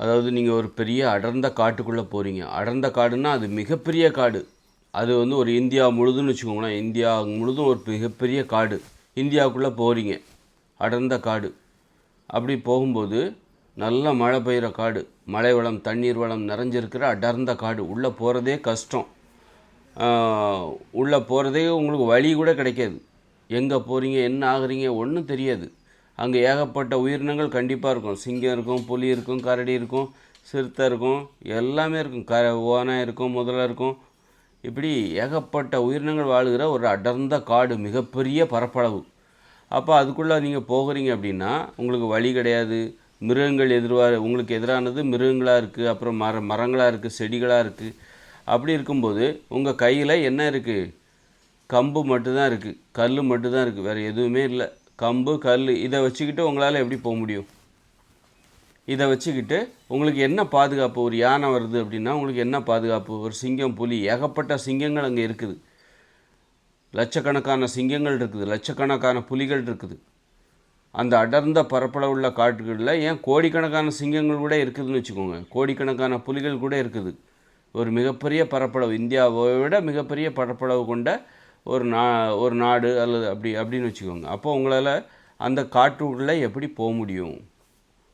அதாவது நீங்கள் ஒரு பெரிய அடர்ந்த காட்டுக்குள்ளே போகிறீங்க அடர்ந்த காடுன்னா அது மிகப்பெரிய காடு. அது வந்து ஒரு இந்தியா முழுதுன்னு வச்சுக்கோங்களேன். இந்தியா முழுதும் ஒரு மிகப்பெரிய காடு. இந்தியாவுக்குள்ளே போகிறீங்க அடர்ந்த காடு. அப்படி போகும்போது நல்ல மழை பெய்கிற காடு. மழை வளம் தண்ணீர் வளம் நிறைஞ்சிருக்கிற அடர்ந்த காடு. உள்ளே போகிறதே கஷ்டம். உள்ளே போகிறதே உங்களுக்கு வழி கூட கிடைக்காது. எங்கே போகிறீங்க என்ன ஆகுறீங்க ஒன்றும் தெரியாது. அங்கே ஏகப்பட்ட உயிரினங்கள் கண்டிப்பாக இருக்கும். சிங்கம் இருக்கும் புலி இருக்கும் கரடி இருக்கும் சிறுத்தை இருக்கும் எல்லாமே இருக்கும். க ஓனை இருக்கும் முதலை இருக்கும். இப்படி ஏகப்பட்ட உயிரினங்கள் வாழுகிற ஒரு அடர்ந்த காடு மிகப்பெரிய பரப்பளவு. அப்போ அதுக்குள்ளே நீங்கள் போகிறீங்க அப்படின்னா உங்களுக்கு வழி கிடையாது. மிருகங்கள் எதிர்வா உங்களுக்கு எதிரானது மிருகங்களாக இருக்குது அப்புறம் மர மரங்களாக இருக்குது செடிகளாக இருக்குது அப்படி இருக்கும்போது உங்கள் கையில் என்ன இருக்குது கம்பு மட்டும்தான் இருக்குது கல் மட்டும்தான் இருக்குது வேறு எதுவுமே இல்லை. கம்பு கல் இதை வச்சுக்கிட்டு உங்களால் எப்படி போக முடியும்? இதை வச்சுக்கிட்டு உங்களுக்கு என்ன பாதுகாப்பு? ஒரு யானை வருது அப்படின்னா உங்களுக்கு என்ன பாதுகாப்பு? ஒரு சிங்கம் புலி ஏகப்பட்ட சிங்கங்கள் அங்கே இருக்குது. லட்சக்கணக்கான சிங்கங்கள் இருக்குது லட்சக்கணக்கான புலிகள் இருக்குது. அந்த அடர்ந்த பரப்பளவுள்ள காட்டுகளில் ஏன் கோடிக்கணக்கான சிங்கங்கள் கூட இருக்குதுன்னு வச்சுக்கோங்க. கோடிக்கணக்கான புலிகள் கூட இருக்குது. ஒரு மிகப்பெரிய பரப்பளவு. இந்தியாவை விட மிகப்பெரிய பரப்பளவு கொண்ட ஒரு நா ஒரு நாடு அல்லது அப்படி அப்படின்னு வச்சுக்கோங்க. அப்போ உங்களால் அந்த காற்றுக்குள்ளே எப்படி போக முடியும்?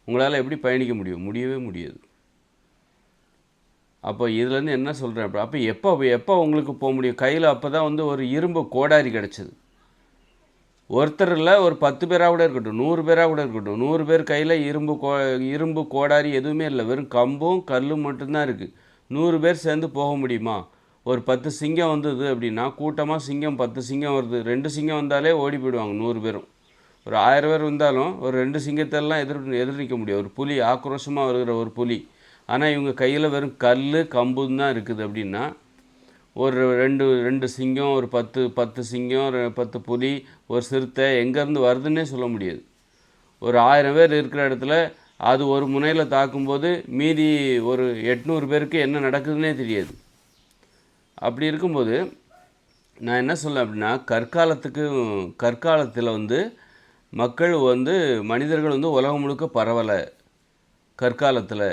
உங்களால் எப்படி பயணிக்க முடியும்? முடியவே முடியாது. அப்போ இதுலேருந்து என்ன சொல்கிறேன் அப்போ அப்போ எப்போ எப்போ உங்களுக்கு போக முடியும்? கையில் அப்போ தான் வந்து ஒரு இரும்பு கோடாரி கிடச்சிது. ஒருத்தர் இல்லை ஒரு பத்து பேராக கூட இருக்கட்டும் நூறு பேராக கூட இருக்கட்டும் நூறு பேர் கையில் இரும்பு கோ இரும்பு கோடாரி எதுவுமே இல்லை. வெறும் கம்பும் கல்லும் மட்டும்தான் இருக்குது நூறு பேர் சேர்ந்து போக முடியுமா? ஒரு பத்து சிங்கம் வந்தது அப்படின்னா கூட்டமாக சிங்கம் பத்து சிங்கம் வருது. ரெண்டு சிங்கம் வந்தாலே ஓடி போயிடுவாங்க நூறு பேரும். ஒரு ஆயிரம் பேர் வந்தாலும் ஒரு ரெண்டு சிங்கத்தெல்லாம் எதிர் எதிர் நிற்க முடியும் ஒரு புலி ஆக்ரோஷமாக வருகிற ஒரு புலி. ஆனால் இவங்க கையில் வெறும் கல் கம்புன்னு தான் இருக்குது அப்படின்னா ஒரு ரெண்டு ரெண்டு சிங்கம் ஒரு பத்து பத்து சிங்கம் ஒரு பத்து புலி ஒரு சிறுத்தை எங்கேருந்து வருதுன்னே சொல்ல முடியாது. ஒரு ஆயிரம் பேர் இருக்கிற இடத்துல அது ஒரு முனையில் தாக்கும்போது மீதி ஒரு எட்நூறு பேருக்கு என்ன நடக்குதுன்னே தெரியாது. அப்படி இருக்கும்போது நான் என்ன சொல்ல அப்படின்னா கற்காலத்துக்கு கற்காலத்தில் வந்து மக்கள் வந்து மனிதர்கள் வந்து உலகம் முழுக்க பரவலை. கற்காலத்தில்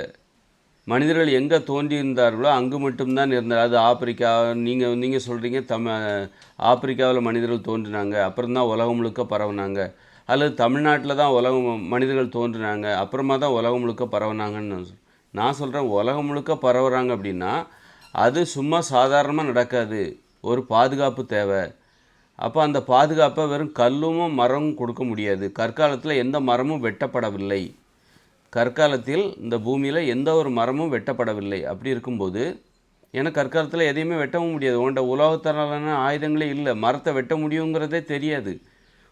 மனிதர்கள் எங்கே தோன்றியிருந்தார்களோ அங்கு மட்டும்தான் இருந்தார் அது ஆப்பிரிக்கா நீங்கள் நீங்கள் சொல்கிறீங்க தம ஆப்பிரிக்காவில் மனிதர்கள் தோன்றினாங்க அப்புறம் தான் உலகம் முழுக்க பரவுனாங்க. அல்லது தமிழ்நாட்டில் தான் உலகம் மனிதர்கள் தோன்றினாங்க அப்புறமா தான் உலகம் முழுக்க பரவுனாங்கன்னு நான் நான் சொல்கிறேன் உலகம் முழுக்க பரவுறாங்க அப்படின்னா அது சும்மா சாதாரணமாக நடக்காது. ஒரு பாதுகாப்பு தேவை. அப்போ அந்த பாதுகாப்பை வெறும் கல்லும் மரமும் கொடுக்க முடியாது. கற்காலத்தில் எந்த மரமும் வெட்டப்படவில்லை. கற்காலத்தில் இந்த பூமியில் எந்த ஒரு மரமும் வெட்டப்படவில்லை. அப்படி இருக்கும்போது ஏன்னா கற்காலத்தில் எதையுமே வெட்டவும் முடியாது. உன்ட உலோகத்தரான ஆயுதங்களே இல்லை. மரத்தை வெட்ட முடியுங்கிறதே தெரியாது.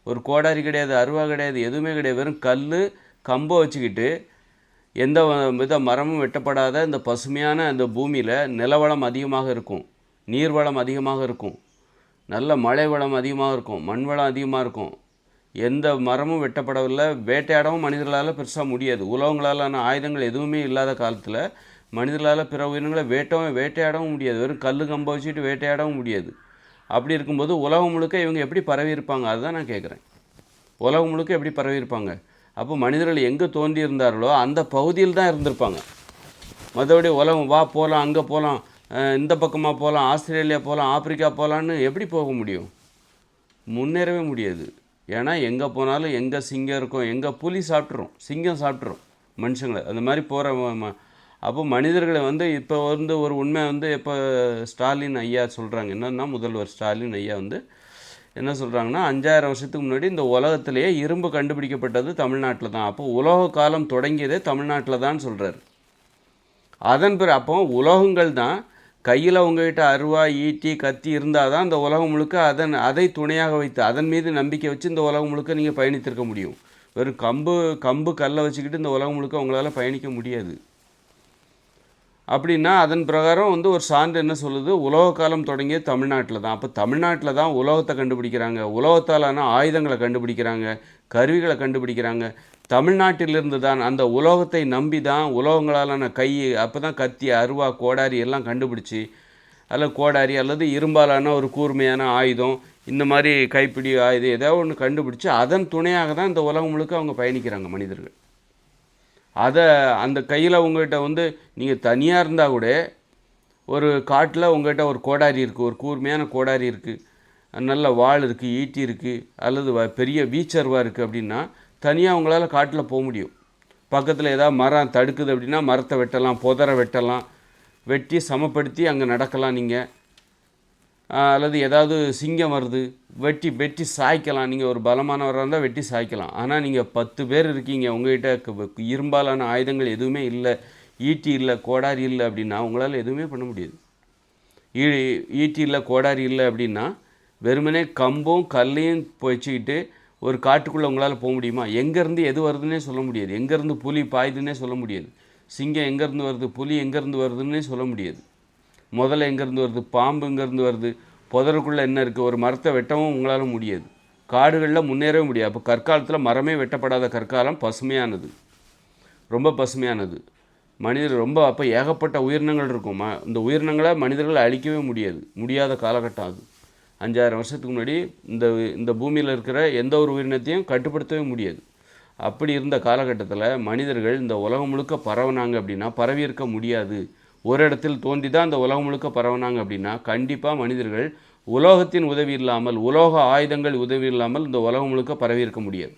ஒரு கோடாரி கிடையாது அருவா கிடையாது எதுவுமே கிடையாது. வெறும் கல் கம்பை வச்சுக்கிட்டு எந்த வித மரமும் வெட்டப்படாத இந்த பசுமையான இந்த பூமியில் நிலவளம் அதிகமாக இருக்கும். நீர்வளம் அதிகமாக இருக்கும். நல்ல மழை வளம் அதிகமாக இருக்கும். மண் வளம் அதிகமாக இருக்கும். எந்த மரமும் வெட்டப்படவில்லை. வேட்டையாடவும் மனிதர்களால் பெருசாக முடியாது. உலகங்களாலான ஆயுதங்கள் எதுவுமே இல்லாத காலத்தில் மனிதர்களால் பிற உயிரினங்களை வேட்டவும் வேட்டையாடவும் முடியாது. வெறும் கல் கம்பை வச்சுட்டு வேட்டையாடவும் முடியாது. அப்படி இருக்கும்போது உலகம் முழுக்க இவங்க எப்படி பரவி இருப்பாங்க? அதுதான் நான் கேட்குறேன் உலகம் முழுக்க எப்படி பரவி இருப்பாங்க? அப்போ மனிதர்கள் எங்கே தோன்றியிருந்தார்களோ அந்த பகுதியில் தான் இருந்திருப்பாங்க. மற்றபடி உலகம் வா போகலாம் அங்கே போகலாம் இந்த பக்கமாக போகலாம் ஆஸ்திரேலியா போகலாம் ஆப்பிரிக்கா போகலான்னு எப்படி போக முடியும்? முன்னேறவே முடியாது. ஏன்னா எங்கே போனாலும் எங்கே சிங்கம் இருக்கும் எங்கே புலி சாப்பிட்ரும் சிங்கம் சாப்பிட்ரும் மனுஷங்களை. அந்த மாதிரி போகிற அப்போ மனிதர்களை வந்து இப்போ வந்து ஒரு உண்மை வந்து இப்போ ஸ்டாலின் ஐயா சொல்கிறாங்க என்னன்னா முதல்வர் ஸ்டாலின் ஐயா வந்து என்ன சொல்கிறாங்கன்னா அஞ்சாயிரம் வருஷத்துக்கு முன்னாடி இந்த உலகத்திலேயே இரும்பு கண்டுபிடிக்கப்பட்டது தமிழ்நாட்டில் தான். அப்போ உலக காலம் தொடங்கியதே தமிழ்நாட்டில் தான் சொல்கிறார் அதன் பிறகு அப்போ உலோகங்கள் தான் கையில் உங்ககிட்ட அருவா ஈட்டி கத்தி இருந்தால் தான் இந்த உலகம் முழுக்க அதன் அதை துணையாக வைத்து அதன் மீது நம்பிக்கை வச்சு இந்த உலகம் முழுக்க நீங்கள் பயணித்திருக்க முடியும். வெறும் கம்பு கம்பு கல்லை வச்சுக்கிட்டு இந்த உலகம் முழுக்க உங்களால் பயணிக்க முடியாது. அப்படின்னா அதன் பிரகாரம் வந்து ஒரு சான்று என்ன சொல்லுது? உலக காலம் தொடங்கிய தமிழ்நாட்டில் தான். அப்போ தமிழ்நாட்டில் தான் உலோகத்தை கண்டுபிடிக்கிறாங்க. உலோகத்தாலான ஆயுதங்களை கண்டுபிடிக்கிறாங்க. கருவிகளை கண்டுபிடிக்கிறாங்க. தமிழ்நாட்டிலிருந்து தான் அந்த உலோகத்தை நம்பி தான் உலோகங்களாலான கை அப்போ தான் கத்தி அருவா கோடாரி எல்லாம் கண்டுபிடிச்சி அல்ல கோடாரி அல்லது இரும்பாலான ஒரு கூர்மையான ஆயுதம் இந்த மாதிரி கைப்பிடி ஆயுதம் ஏதாவது ஒன்று கண்டுபிடிச்சி அதன் துணையாக தான் இந்த உலகம் முழுக்க அவங்க பயணிக்கிறாங்க மனிதர்கள். அதை அந்த கையில் உங்கள்கிட்ட வந்து நீங்கள் தனியாக இருந்தால் கூட ஒரு காட்டில் உங்கள்கிட்ட ஒரு கோடாரி இருக்குது ஒரு கூர்மையான கோடாரி இருக்குது நல்ல வாள் இருக்குது ஈட்டி இருக்குது அல்லது வ- பெரிய வீச்சர்வா இருக்குது அப்படின்னா தனியாக உங்களால் காட்டில் போக முடியும். பக்கத்தில் ஏதாவது மரம் தடுக்குது அப்படின்னா மரத்தை வெட்டலாம் புதரை வெட்டலாம் வெட்டி சமப்படுத்தி அங்கே நடக்கலாம் நீங்கள் அல்லது ஏதாவது சிங்கம் வருது வெட்டி வெட்டி சாய்க்கலாம். நீங்கள் ஒரு பலமானவராக இருந்தால் வெட்டி சாய்க்கலாம். ஆனால் நீங்கள் பத்து பேர் இருக்கீங்க உங்கள்கிட்ட இரும்பாலான ஆயுதங்கள் எதுவுமே இல்லை ஈட்டி இல்லை கோடாரி இல்லை அப்படின்னா உங்களால் எதுவுமே பண்ண முடியாது. ஈ ஈட்டி இல்லை கோடாரி இல்லை அப்படின்னா வெறுமனே கம்பும் கல்லையும் வச்சுக்கிட்டு ஒரு காட்டுக்குள்ளே உங்களால் போக முடியுமா? எங்கேருந்து எது வருதுன்னே சொல்ல முடியாது. எங்கேருந்து புலி பாயுதுன்னே சொல்ல முடியாது. சிங்கம் எங்கேருந்து வருது புலி எங்கேருந்து வருதுன்னே சொல்ல முடியாது. முதல்ல எங்கேருந்து வருது? பாம்பு எங்கேருந்து வருது. புதருக்குள்ளே என்ன இருக்குது ஒரு மரத்தை வெட்டவும் உங்களால் முடியாது. காடுகளில் முன்னேறவே முடியாது. அப்போ கற்காலத்தில் மரமே வெட்டப்படாத கற்காலம் பசுமையானது. ரொம்ப பசுமையானது. மனிதர் ரொம்ப அப்போ ஏகப்பட்ட உயிரினங்கள் இருக்கும். ம இந்த உயிரினங்களை மனிதர்கள் அழிக்கவே முடியாது. முடியாத காலகட்டம் அது. அஞ்சாயிரம் வருஷத்துக்கு முன்னாடி இந்த இந்த பூமியில் இருக்கிற எந்த ஒரு உயிரினத்தையும் கட்டுப்படுத்தவே முடியாது. அப்படி இருந்த காலகட்டத்தில் மனிதர்கள் இந்த உலகம் முழுக்க பரவினாங்க அப்படின்னா பரவி இருக்க முடியாது. ஒரு இடத்தில் தோன்றி தான் இந்த உலகம் முழுக்க பரவினாங்க அப்படின்னா கண்டிப்பாக மனிதர்கள் உலோகத்தின் உதவி இல்லாமல் உலோக ஆயுதங்கள் உதவி இல்லாமல் இந்த உலகம் முழுக்க பரவி இருக்க முடியாது.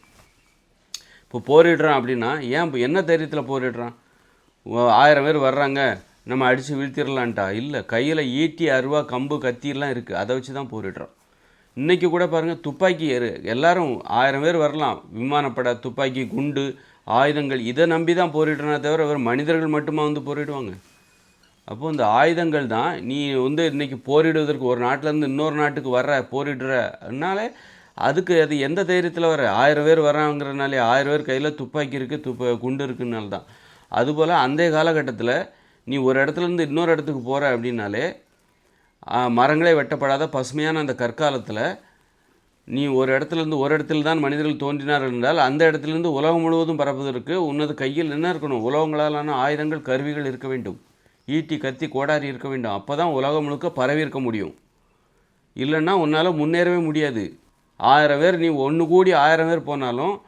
இப்போ போரிடுறான் அப்படின்னா ஏன் இப்போ என்ன தைரியத்தில் போரிடுறான்? ஆயிரம் பேர் வர்றாங்க நம்ம அடித்து வீழ்த்திடலான்ட்டா இல்லை கையில் ஈட்டி அருவா கம்பு கத்திலாம் இருக்குது அதை வச்சு தான் போரிடுறான். இன்றைக்கி கூட பாருங்கள் துப்பாக்கி எரு எல்லாரும் ஆயிரம் பேர் வரலாம். விமானப்படை துப்பாக்கி குண்டு ஆயுதங்கள் இதை நம்பி தான் போரிடுறனா தவிர வெறும் மனிதர்கள் மட்டுமா வந்து போரிடுவாங்க? அப்போ இந்த ஆயுதங்கள் தான் நீ வந்து இன்னைக்கு போரிடுவதற்கு ஒரு நாட்டிலேருந்து இன்னொரு நாட்டுக்கு வர்ற போரிடுறனாலே அதுக்கு அது எந்த தைரியத்தில் வர ஆயிரம் பேர் வராங்கிறனாலே ஆயிரம் பேர் கையில் துப்பாக்கி இருக்குது துப்ப குண்டு இருக்குனால தான். அதுபோல் அந்த காலகட்டத்தில் நீ ஒரு இடத்துலேருந்து இன்னொரு இடத்துக்கு போகிற அப்படின்னாலே மரங்களே வெட்டப்படாத பசுமையான அந்த கற்காலத்தில் நீ ஒரு இடத்துலேருந்து ஒரு இடத்துல தான் மனிதர்கள் தோன்றினார்கள் என்றால் அந்த இடத்துலேருந்து உலகம் முழுவதும் பரப்புவதற்கு உன்னது கையில் என்ன இருக்கணும்? உலகங்களாலான ஆயுதங்கள் கருவிகள் இருக்க வேண்டும். ஈட்டி கத்தி கோடாரி இருக்க வேண்டும். அப்போ தான் உலகம் முழுக்க பரவி இருக்க முடியும். இல்லைன்னா உன்னால் முன்னேறவே முடியாது. ஆயிரம் பேர் நீ ஒன்று கூடி ஆயிரம் பேர் போனாலும்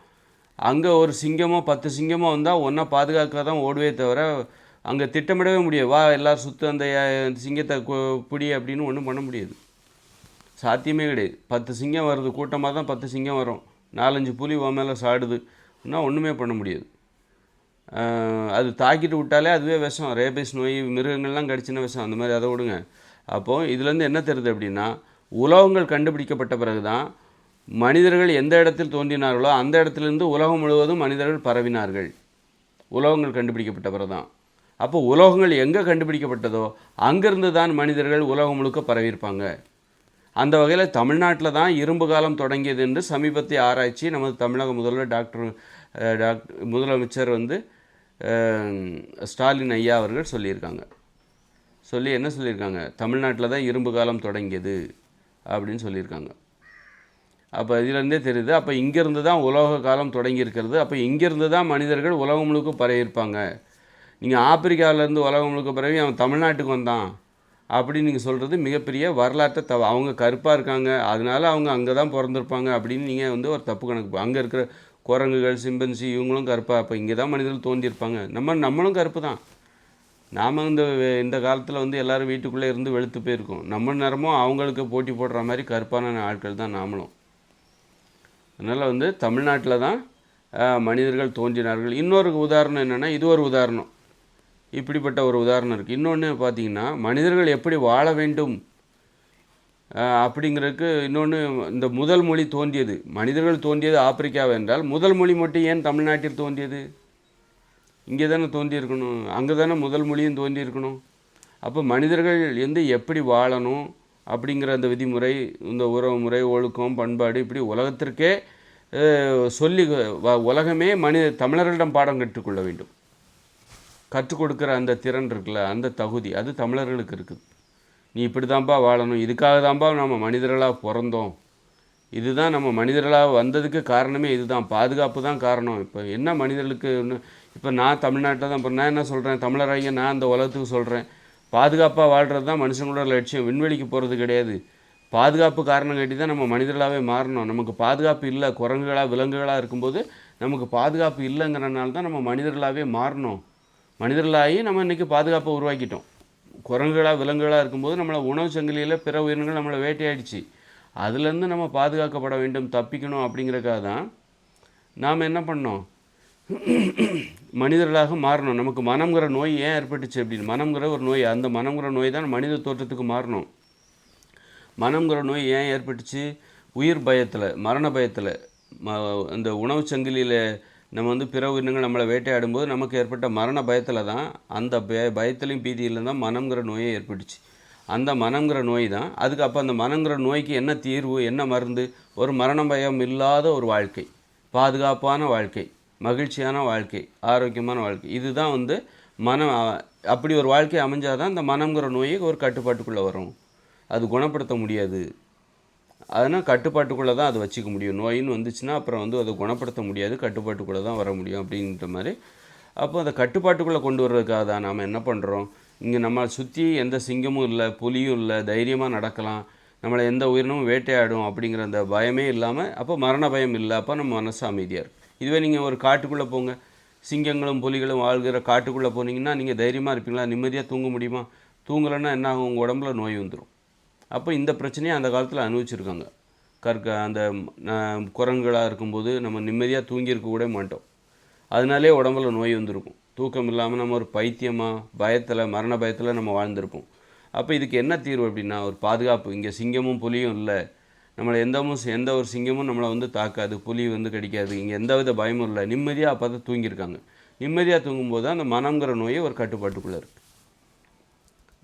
அங்கே ஒரு சிங்கமோ பத்து சிங்கமோ வந்தால் ஒன்றா பாதுகாக்க தான் ஓடுவே தவிர அங்கே திட்டமிடவே முடியாது. வா எல்லோரும் சுற்று அந்த சிங்கத்தை கு- பிடி அப்படின்னு ஒன்றும் பண்ண முடியாது. சாத்தியமே கிடையாது. பத்து சிங்கம் வருது. கூட்டமாக தான் பத்து சிங்கம் வரும். நாலஞ்சு புலி உன் மேலே சாடுதுன்னா ஒன்றுமே பண்ண முடியாது. அது தாக்கிட்டு விட்டாலே அதுவே விஷம். ரேபிஸ் நோய் மிருகங்கள்லாம் கடிச்சின விஷம். அந்த மாதிரி அதை விடுங்க. அப்போது இதுலேருந்து என்ன தெரியுது அப்படின்னா உலோகங்கள் கண்டுபிடிக்கப்பட்ட பிறகு தான் மனிதர்கள் எந்த இடத்தில் தோன்றினார்களோ அந்த இடத்துலேருந்து உலகம் முழுவதும் மனிதர்கள் பரவினார்கள். உலோகங்கள் கண்டுபிடிக்கப்பட்ட பிறகு தான் அப்போ உலோகங்கள் எங்கே கண்டுபிடிக்கப்பட்டதோ அங்கிருந்து தான் மனிதர்கள் உலகம் முழுக்க பரவியிருப்பாங்க. அந்த வகையில் தமிழ்நாட்டில் தான் இரும்பு காலம் தொடங்கியது என்று சமீபத்திய ஆராய்ச்சி நமது தமிழக முதல்வர் டாக்டர் டாக்டர் முதலமைச்சர் வந்து ஸ்டாலின் ஐயா அவர்கள் சொல்லியிருக்காங்க. சொல்லி என்ன சொல்லியிருக்காங்க? தமிழ்நாட்டில் தான் இரும்பு காலம் தொடங்கியது அப்படின்னு சொல்லியிருக்காங்க. அப்போ இதிலேருந்தே தெரியுது அப்போ இங்கேருந்து தான் உலோக காலம் தொடங்கியிருக்கிறது அப்போ இங்கேருந்து தான் மனிதர்கள் உலகம் முழுக்க பரவியிருப்பாங்க நீங்கள் ஆப்பிரிக்காவிலேருந்து உலகம் முழுக்க பரவி அவன் தமிழ்நாட்டுக்கு வந்தான் அப்படின்னு நீங்கள் சொல்கிறது மிகப்பெரிய வரலாற்றை தவ அவங்க கருப்பாக இருக்காங்க அதனால அவங்க அங்கே தான் பிறந்திருப்பாங்க அப்படின்னு நீங்கள் வந்து ஒரு தப்பு கணக்கு அங்கே இருக்கிற குரங்குகள் சிம்பன்சி இவங்களும் கருப்பாக அப்போ இங்கே தான் மனிதர்கள் தோன்றியிருப்பாங்க. நம்ம நம்மளும் கருப்பு தான் நாம் இந்த வே- இந்த காலத்தில் வந்து எல்லாரும் வீட்டுக்குள்ளே இருந்து வெளுத்து போயிருக்கோம். நம்ம நேரமும் அவங்களுக்கு போட்டி போடுற மாதிரி கருப்பான ஆட்கள் தான் நாமளும். அதனால் வந்து தமிழ்நாட்டில் தான் மனிதர்கள் தோன்றினார்கள். இன்னொரு உதாரணம் என்னென்னா இது ஒரு உதாரணம். இப்படிப்பட்ட ஒரு உதாரணம் இருக்குது இன்னொன்று பார்த்தீங்கன்னா மனிதர்கள் எப்படி வாழ வேண்டும்? அப்படிங்கிறதுக்கு இன்னொன்று இந்த முதல் மொழி தோன்றியது. மனிதர்கள் தோன்றியது ஆப்பிரிக்காவை என்றால் முதல் மொழி மட்டும் ஏன் தமிழ்நாட்டில் தோன்றியது? இங்கே தானே தோன்றியிருக்கணும். அங்கே தானே முதல் மொழியும் தோன்றியிருக்கணும். அப்போ மனிதர்கள் எந்த எப்படி வாழணும் அப்படிங்கிற அந்த விதிமுறை இந்த உறவு முறை ஒழுக்கம் பண்பாடு இப்படி உலகத்திற்கே சொல்லி வ- உலகமே மனித தமிழர்களிடம் பாடம் கற்றுக்கொள்ள வேண்டும். கற்றுக் கொடுக்குற அந்த திறன் இருக்குல்ல அந்த தகுதி அது தமிழர்களுக்கு இருக்குது. நீ இப்படி தான்ப்பா வாழணும். இதுக்காக தான்ப்பா நம்ம மனிதர்களாக பிறந்தோம். இதுதான் நம்ம மனிதர்களாக வந்ததுக்கு காரணமே இதுதான். பாதுகாப்பு தான் காரணம். இப்போ என்ன மனிதர்களுக்கு இப்போ நான் தமிழ்நாட்டில் தான் இப்போ நான் என்ன சொல்கிறேன் தமிழராகிய நான் அந்த உலகத்துக்கு சொல்கிறேன் பாதுகாப்பாக வாழ்கிறது தான் மனுஷங்களோட லட்சியம். விண்வெளிக்கு போகிறது கிடையாது. பாதுகாப்பு காரணம் கட்டி தான் நம்ம மனிதர்களாகவே மாறணும். நமக்கு பாதுகாப்பு இல்லை. குரங்குகளாக விலங்குகளாக இருக்கும்போது நமக்கு பாதுகாப்பு இல்லைங்கிறனால தான் நம்ம மனிதர்களாகவே மாறணும். மனிதர்களாகி நம்ம இன்றைக்கி பாதுகாப்பை உருவாக்கிட்டோம். குரங்குகளாக விலங்குகளாக இருக்கும்போது நம்மளை உணவு சங்கிலியில் பிற உயிரினங்கள் நம்மளை வேட்டையாடிச்சு. அதுலேருந்து நம்ம பாதுகாக்கப்பட வேண்டும் தப்பிக்கணும் அப்படிங்கிறக்காக தான் நாம் என்ன பண்ணோம்? மனிதர்களாக மாறணும். நமக்கு மனம்ங்கிற நோய் ஏன் ஏற்பட்டுச்சு அப்படின்னு? மனம்ங்கிற ஒரு நோய் அந்த மனம்ங்கிற நோய் தான் மனித தோற்றத்துக்கு மாறணும். மனம்ங்கிற நோய் ஏன் ஏற்பட்டுச்சு? உயிர் பயத்தில் மரண பயத்தில் ம அந்த உணவு சங்கிலியில் நம்ம வந்து பிற உயிரினங்கள் நம்மளை வேட்டையாடும்போது நமக்கு ஏற்பட்ட மரண பயத்தில் தான் அந்த பய பயத்துலையும் பீதியில் தான் மனம்ங்கிற நோயே ஏற்பட்டுச்சு. அந்த மனம்ங்கிற நோய் தான். அதுக்கு அப்போ அந்த மனங்கிற நோய்க்கு என்ன தீர்வு என்ன மருந்து? ஒரு மரண பயம் இல்லாத ஒரு வாழ்க்கை. பாதுகாப்பான வாழ்க்கை. மகிழ்ச்சியான வாழ்க்கை. ஆரோக்கியமான வாழ்க்கை. இதுதான் வந்து மனம் அப்படி ஒரு வாழ்க்கை அமைஞ்சாதான் அந்த மனம்ங்கிற நோயை ஒரு கட்டுப்பாட்டுக்குள்ளே வரும். அது குணப்படுத்த முடியாது. அதனால் கட்டுப்பாட்டுக்குள்ளே தான் அதை வச்சுக்க முடியும். நோயின்னு வந்துச்சுன்னா அப்புறம் வந்து அதை குணப்படுத்த முடியாது. கட்டுப்பாட்டுக்குள்ளே தான் வர முடியும் அப்படின்ற மாதிரி. அப்போ அதை கட்டுப்பாட்டுக்குள்ளே கொண்டு வர்றதுக்காக தான் நாம் என்ன பண்ணுறோம் இங்கே நம்ம சுற்றி எந்த சிங்கமும் இல்லை புலியும் இல்லை தைரியமாக நடக்கலாம். நம்மளை எந்த உயிரினமும் வேட்டையாடும் அப்படிங்கிற அந்த பயமே இல்லாமல் அப்போ மரண பயம் இல்லை. அப்போ நம்ம மனசு அமைதியாக இருக்கும். இதுவே நீங்கள் ஒரு காட்டுக்குள்ளே போங்க. சிங்கங்களும் புலிகளும் வாழ்கிற காட்டுக்குள்ளே போனீங்கன்னா நீங்கள் தைரியமாக இருப்பீங்களா? நிம்மதியாக தூங்க முடியுமா? தூங்கலைன்னா என்ன ஆகும்? உங்கள் உடம்புல நோய் வந்துடும் அப்போ இந்த பிரச்சனையை அந்த காலத்தில் அனுபவிச்சிருக்காங்க. கற்க அந்த குரங்குகளாக இருக்கும்போது நம்ம நிம்மதியாக தூங்கியிருக்க கூட மாட்டோம். அதனாலே உடம்புல நோய் வந்திருக்கும். தூக்கம் இல்லாமல் நம்ம ஒரு பைத்தியமாக பயத்தில் மரண பயத்தில் நம்ம வாழ்ந்திருப்போம். அப்போ இதுக்கு என்ன தீர்வு அப்படின்னா ஒரு பாதுகாப்பு. இங்கே சிங்கமும் புலியும் இல்லை. நம்மளை எந்தமும் எந்த ஒரு சிங்கமும் நம்மளை வந்து தாக்காது. புலி வந்து கடிக்காது. இங்கே எந்த வித பயமும் இல்லை. நிம்மதியாக அப்போ தான் தூங்கியிருக்காங்க. நிம்மதியாக தூங்கும்போது தான் அந்த மனங்கிற நோயை ஒரு கட்டுப்பாட்டுக்குள்ளே இருக்குது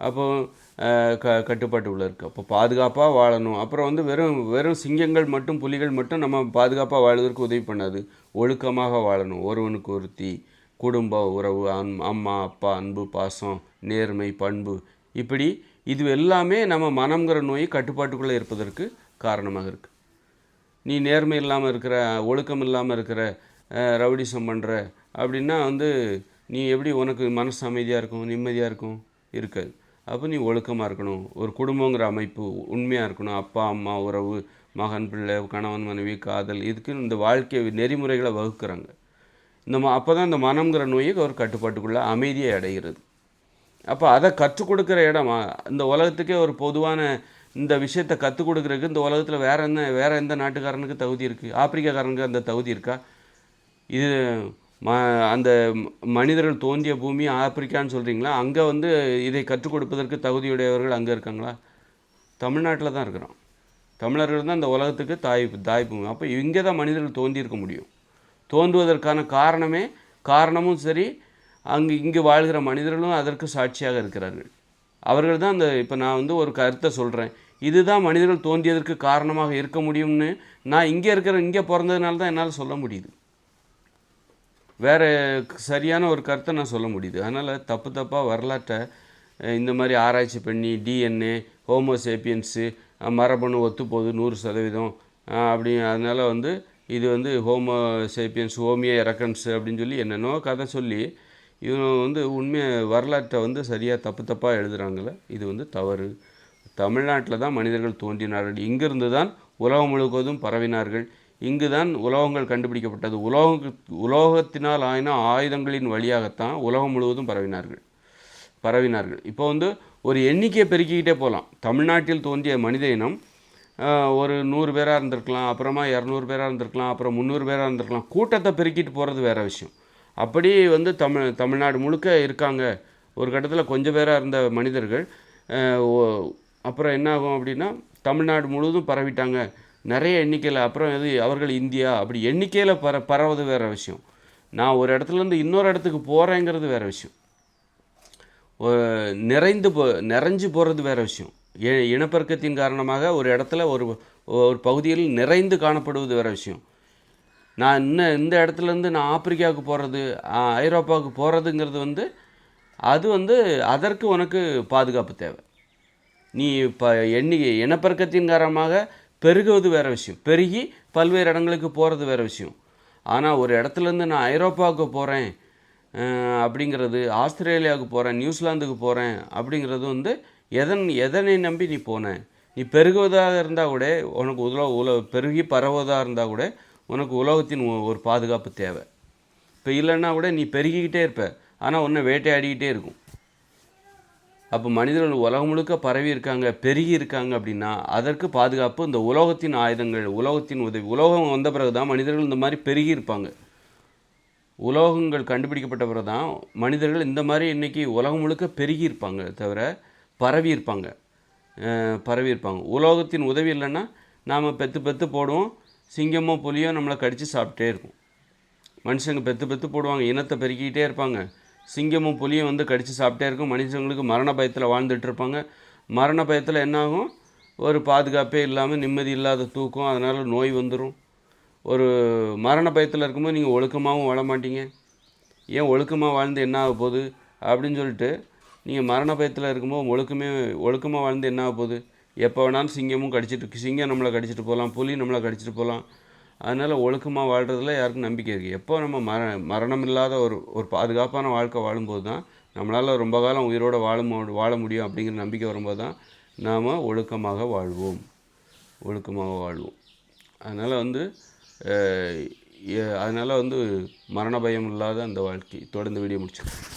அப்போ க கட்டுப்பாட்டுக்குள்ளே இருக்குது அப்போ பாதுகாப்பாக வாழணும். அப்புறம் வந்து வெறும் வெறும் சிங்கங்கள் மட்டும் புலிகள் மட்டும் நம்ம பாதுகாப்பாக வாழ்வதற்கு உதவி பண்ணாது. ஒழுக்கமாக வாழணும். ஒருவனுக்கு ஒருத்தி குடும்ப உறவு அம் அம்மா அப்பா அன்பு பாசம் நேர்மை பண்பு. இப்படி இது எல்லாமே நம்ம மனம்ங்கிற நோயை கட்டுப்பாட்டுக்குள்ளே இருப்பதற்கு காரணமாக இருக்குது நீ நேர்மை இல்லாமல் இருக்கிற ஒழுக்கம் இல்லாமல் இருக்கிற ரவுடிசம் பண்ணுற அப்படின்னா வந்து நீ எப்படி உனக்கு மனசு அமைதியாக இருக்கும் நிம்மதியாக இருக்கும்? இருக்காது. அப்போ நீ ஒழுக்கமாக இருக்கணும். ஒரு குடும்பங்கிற அமைப்பு உண்மையாக இருக்கணும். அப்பா அம்மா உறவு மகன் பிள்ளை கணவன் மனைவி காதல் இதுக்கு இந்த வாழ்க்கை நெறிமுறைகளை வகுக்கிறாங்க. இந்த ம அப்போ தான் இந்த மனம்ங்கிற நோயை ஒரு கட்டுப்பாட்டுக்குள்ளே அமைதியை அடைகிறது. அப்போ அதை கற்றுக் கொடுக்குற இடமா இந்த உலகத்துக்கே ஒரு பொதுவான இந்த விஷயத்தை கற்றுக் கொடுக்குறதுக்கு இந்த உலகத்தில் வேறு என்ன வேறு எந்த நாட்டுக்காரனுக்கு தகுதி இருக்குது ஆப்பிரிக்காக்காரனுக்கு அந்த தகுதி இருக்கா? இது ம அந்த மனிதர்கள் தோன்றிய பூமி ஆப்பிரிக்கான்னு சொல்கிறீங்களா அங்கே வந்து இதை கற்றுக் கொடுப்பதற்கு தகுதியுடையவர்கள் அங்கே இருக்காங்களா? தமிழ்நாட்டில் தான் இருக்கிறோம். தமிழர்கள் தான் இந்த உலகத்துக்கு தாய் தாய் பூமி. அப்போ இங்கே தான் மனிதர்கள் தோன்றியிருக்க முடியும். தோன்றுவதற்கான காரணமே காரணமும் சரி அங்கு இங்கு வாழ்கிற மனிதர்களும் அதற்கு சாட்சியாக இருக்கிறார்கள். அவர்கள் தான் அந்த இப்போ நான் வந்து ஒரு கருத்தை சொல்கிறேன் இதுதான் மனிதர்கள் தோன்றியதற்கு காரணமாக இருக்க முடியும்னு நான் இங்கே இருக்கிற இங்கே பிறந்ததுனால தான் என்னால் சொல்ல முடியுது. வேறு சரியான ஒரு கருத்தை நான் சொல்ல முடியுது. அதனால் தப்பு தப்பாக வரலாற்றை இந்த மாதிரி ஆராய்ச்சி பண்ணி டிஎன்ஏ ஹோமோசேப்பியன்ஸு மரபணு ஒத்துப்போகுது நூறு சதவீதம் அப்படி அதனால் வந்து இது வந்து ஹோமோ சேப்பியன்ஸ் ஹோமியோ எரக்கன்ஸ் அப்படின்னு சொல்லி என்னென்னோ கதை சொல்லி இவங்க வந்து உண்மையை வரலாற்றை வந்து சரியாக தப்பு தப்பாக எழுதுகிறாங்கள இது வந்து தவறு. தமிழ்நாட்டில் தான் மனிதர்கள் தோன்றினார்கள். இங்கிருந்து தான் உலகம் முழுவதும் பரவினார்கள். இங்கு தான் உலோகங்கள் கண்டுபிடிக்கப்பட்டது. உலோக உலோகத்தினால் ஆயின ஆயுதங்களின் வழியாகத்தான் உலகம் முழுவதும் பரவினார்கள். பரவினார்கள். இப்போ வந்து ஒரு எண்ணிக்கையை பெருக்கிக்கிட்டே போகலாம். தமிழ்நாட்டில் தோன்றிய மனித இனம் ஒரு நூறு பேராக இருந்திருக்கலாம் அப்புறமா இரநூறு பேராக இருந்திருக்கலாம் அப்புறம் முந்நூறு பேராக இருந்திருக்கலாம். கூட்டத்தை பெருக்கிட்டு போகிறது வேற விஷயம். அப்படி வந்து தமிழ் தமிழ்நாடு முழுக்க இருக்காங்க. ஒரு கட்டத்தில் கொஞ்சம் பேராக இருந்த மனிதர்கள் ஓ- அப்புறம் என்ன ஆகும் அப்படின்னா தமிழ்நாடு முழுவதும் பரவிட்டாங்க. நிறைய எண்ணிக்கையில் அப்புறம் எது அவர்கள் இந்தியா அப்படி எண்ணிக்கையில் பர பரவது வேற விஷயம். நான் ஒரு இடத்துலேருந்து இன்னொரு இடத்துக்கு போகிறேங்கிறது வேற விஷயம். நிறைந்து போ நிறைஞ்சு போகிறது வேற விஷயம். இனப்பெருக்கத்தின் காரணமாக ஒரு இடத்துல ஒரு ஒரு பகுதியில் நிறைந்து காணப்படுவது வேறு விஷயம். நான் இன்னும் இந்த இடத்துலேருந்து நான் ஆப்பிரிக்காவுக்கு போகிறது ஐரோப்பாவுக்கு போகிறதுங்கிறது வந்து அது வந்து அதற்கு உனக்கு பாதுகாப்பு தேவை. நீ இப்போ எண்ணிக்கை இனப்பெருக்கத்தின் காரணமாக பெருகுவது வேறு விஷயம். பெருகி பல்வேறு இடங்களுக்கு போகிறது வேறு விஷயம். ஆனால் ஒரு இடத்துலேருந்து நான் ஐரோப்பாவுக்கு போகிறேன் அப்படிங்கிறது ஆஸ்திரேலியாவுக்கு போகிறேன் நியூசிலாந்துக்கு போகிறேன் அப்படிங்கிறது வந்து எதன் எதனை நம்பி நீ போன? நீ பெருகுவதாக இருந்தால் கூட உனக்கு உலக உல பெருகி பரவுவதாக இருந்தால் கூட உனக்கு உலகத்தின் ஒரு பாதுகாப்பு தேவை. இப்போ இல்லைன்னா கூட நீ பெருகிக்கிட்டே இருப்ப. ஆனால் உன்னை வேட்டையாடிக்கிட்டே இருக்கும். அப்போ மனிதர்கள் உலகம் முழுக்க பரவி இருக்காங்க பெருகி இருக்காங்க அப்படின்னா அதற்கு பாதுகாப்பு இந்த உலோகத்தின் ஆயுதங்கள் உலோகத்தின் உதவி உலோகம் வந்த பிறகு தான் மனிதர்கள் இந்த மாதிரி பெருகி இருப்பாங்க. உலோகங்கள் கண்டுபிடிக்கப்பட்ட பிறகு தான் மனிதர்கள் இந்த மாதிரி இன்றைக்கி உலகம் முழுக்க பெருகி இருப்பாங்க தவிர பரவி இருப்பாங்க. பரவி இருப்பாங்க. உலோகத்தின் உதவி இல்லைன்னா நாம் பெத்து பெத்து போடுவோம் சிங்கமோ புலியோ நம்மளை கடித்து சாப்பிட்டே இருக்கும். மனுஷங்க பெத்து பெத்து போடுவாங்க இனத்தை பெருக்கிக்கிட்டே இருப்பாங்க. சிங்கமும் புலியும் வந்து கடித்து சாப்பிட்டே இருக்கும். மனுஷங்களுக்கு மரண பயத்தில் வாழ்ந்துட்டு இருப்பாங்க. மரண பயத்தில் என்னாகும்? ஒரு பாதுகாப்பே இல்லாமல் நிம்மதி இல்லாத தூக்கம். அதனால் நோய் வந்துடும் ஒரு மரண பயத்தில் இருக்கும்போது நீங்கள் ஒழுக்கமாகவும் வாழ மாட்டீங்க. ஏன் ஒழுக்கமாக வாழ்ந்து என்ன ஆக போகுது? அப்படின்னு சொல்லிட்டு நீங்கள் மரண பயத்தில் இருக்கும்போது ஒழுக்கமே ஒழுக்கமாக வாழ்ந்து என்ன ஆக போகுது? எப்போ வேணாலும் சிங்கமும் கடிச்சிட்டு சிங்கம் நம்மளை கடிச்சிட்டு போகலாம். புலி நம்மளை கடிச்சிட்டு போகலாம். அதனால் ஒழுக்கமாக வாழ்கிறதுல யாருக்கும் நம்பிக்கை இருக்குது எப்போ நம்ம மர மரணம் இல்லாத ஒரு ஒரு பாதுகாப்பான வாழ்க்கை வாழும்போது தான் நம்மளால் ரொம்ப காலம் உயிரோடு வாழ மு- வாழ முடியும் அப்படிங்கிற நம்பிக்கை வரும்போது தான் நாம் ஒழுக்கமாக வாழ்வோம். ஒழுக்கமாக வாழ்வோம். அதனால் வந்து அதனால் வந்து மரண பயம் இல்லாத அந்த வாழ்க்கை. தொடர்ந்து வீடியோ முடிச்சுக்கலாம்.